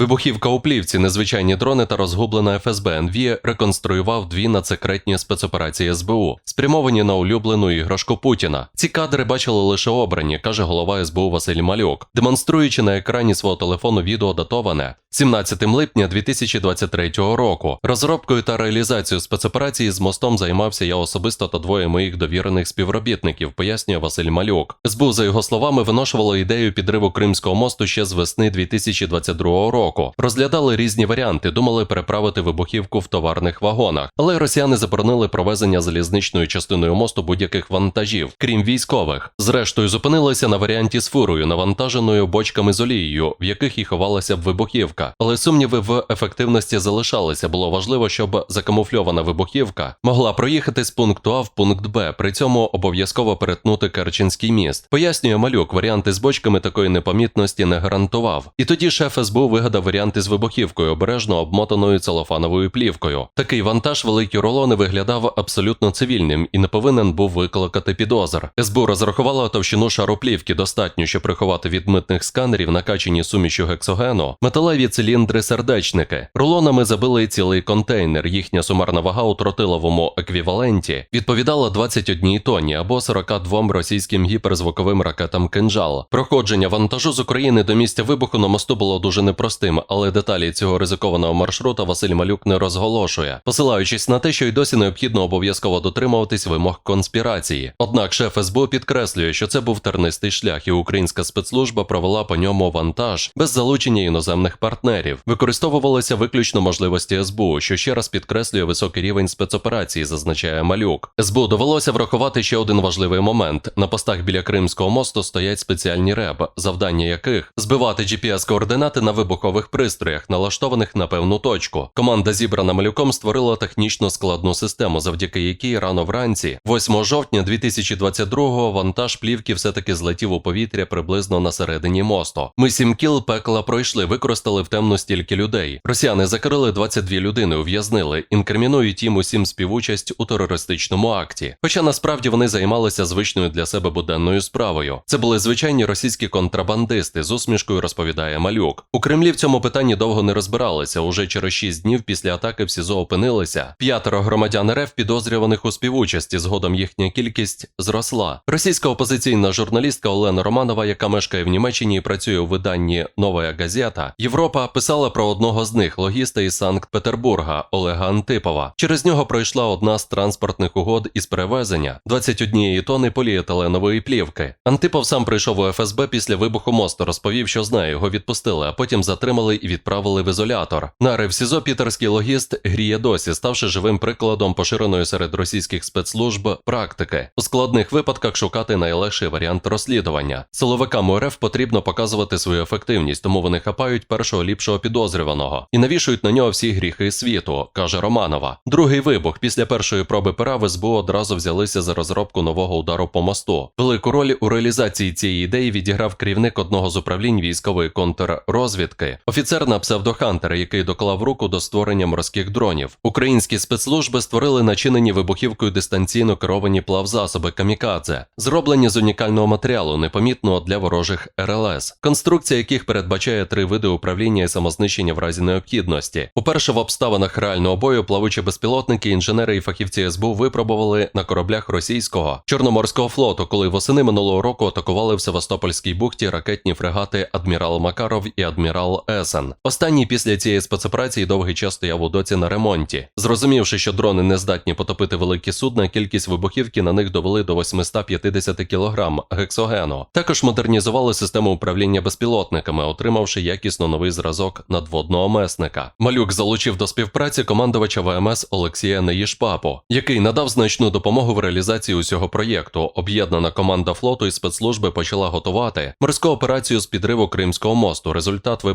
Вибухівка у плівці, незвичайні дрони та розгублена ФСБ НВ реконструював дві надсекретні спецоперації СБУ, спрямовані на улюблену іграшку Путіна. Ці кадри бачили лише обрані, каже голова СБУ Василь Малюк, демонструючи на екрані свого телефону відео датоване 17 липня 2023 року. Розробкою та реалізацією спецоперації з мостом займався я особисто та двоє моїх довірених співробітників, пояснює Василь Малюк. СБУ, за його словами, виношувало ідею підриву Кримського мосту ще з весни 2022 року. Розглядали різні варіанти, думали переправити вибухівку в товарних вагонах, але росіяни заборонили провезення залізничною частиною мосту будь-яких вантажів, крім військових. Зрештою, зупинилися на варіанті з фурою, навантаженою бочками з олією, в яких і ховалася б вибухівка. Але сумніви в ефективності залишалися. Було важливо, щоб закамуфльована вибухівка могла проїхати з пункту А в пункт Б, при цьому обов'язково перетнути Керченський міст. Пояснює малюк, варіанти з бочками такої непомітності не гарантував. І тоді шеф СБУ вигадав варіанти з вибухівкою, обережно обмотаною целофановою плівкою. Такий вантаж великі рулони виглядав абсолютно цивільним і не повинен був викликати підозр. СБУ розрахувала товщину шару плівки достатньо, щоб приховати від митних сканерів накачані сумішю гексогену, металеві циліндри сердечники. Рулонами забили цілий контейнер. Їхня сумарна вага у тротиловому еквіваленті відповідала 21 тонні або 42 російським гіперзвуковим ракетам кинжал. Проходження вантажу з України до місця вибуху на мосту було дуже непростим, але деталі цього ризикованого маршрута Василь Малюк не розголошує, посилаючись на те, що й досі необхідно обов'язково дотримуватись вимог конспірації. Однак шеф СБУ підкреслює, що це був тернистий шлях, і українська спецслужба провела по ньому вантаж без залучення іноземних партнерів. Використовувалися виключно можливості СБУ, що ще раз підкреслює високий рівень спецоперації, зазначає Малюк. СБУ довелося врахувати ще один важливий момент: на постах біля Кримського мосту стоять спеціальні РЕБ, завдання яких збивати GPS-координати на вибухових пристроях, налаштованих на певну точку. Команда, зібрана малюком, створила технічно складну систему, завдяки якій рано вранці, 8 жовтня 2022-го, вантаж плівки все-таки злетів у повітря приблизно на середині мосту. Ми сім кіл пекла пройшли, використали в темну стільки людей. Росіяни закрили 22 людини, ув'язнили, інкримінують їм усім співучасть у терористичному акті. Хоча насправді вони займалися звичною для себе буденною справою. Це були звичайні російські контрабандисти, з усмішкою розповідає Малюк. У Кремлі в цьому питанні довго не розбиралися. Уже через 6 днів після атаки в СІЗО опинилися п'ятеро громадян РФ підозрюваних у співучасті. Згодом їхня кількість зросла. Російська опозиційна журналістка Олена Романова, яка мешкає в Німеччині і працює у виданні Нова газета Європа, писала про одного з них логіста із Санкт-Петербурга Олега Антипова. Через нього пройшла одна з транспортних угод із перевезення 21 тонни поліетиленової плівки. Антипов сам прийшов у ФСБ після вибуху мосту, розповів, що знає, його відпустили, а потім затримали і відправили в ізолятор. Нари в пітерський логіст гріє досі, ставши живим прикладом поширеної серед російських спецслужб практики. У складних випадках шукати найлегший варіант розслідування. Силовикам РФ потрібно показувати свою ефективність, тому вони хапають першого ліпшого підозрюваного і навішують на нього всі гріхи світу, каже Романова. Другий вибух після першої проби пера в СБУ одразу взялися за розробку нового удару по мосту. Велику роль у реалізації цієї ідеї відіграв керівник одного з управлінь військової контррозвідки, офіцер на псевдохантер, який доклав руку до створення морських дронів. Українські спецслужби створили начинені вибухівкою дистанційно керовані плавзасоби камікадзе, зроблені з унікального матеріалу, непомітного для ворожих РЛС, конструкція яких передбачає три види управління і самознищення в разі необхідності. Уперше в обставинах реального бою плавучі безпілотники, інженери і фахівці СБУ випробували на кораблях російського чорноморського флоту, коли восени минулого року атакували в Севастопольській бухті ракетні фрегати Адмірал Макаров і Адмірал Есен. Останній після цієї спецоперації довгий час стояв у доці на ремонті. Зрозумівши, що дрони не здатні потопити великі судна, кількість вибухівки на них довели до 850 кг гексогену. Також модернізували систему управління безпілотниками, отримавши якісно новий зразок надводного месника. Малюк залучив до співпраці командувача ВМС Олексія Неїшпапу, який надав значну допомогу в реалізації усього проєкту. Об'єднана команда флоту і спецслужби почала готувати морську операцію з підриву Кримського мосту. Результат ви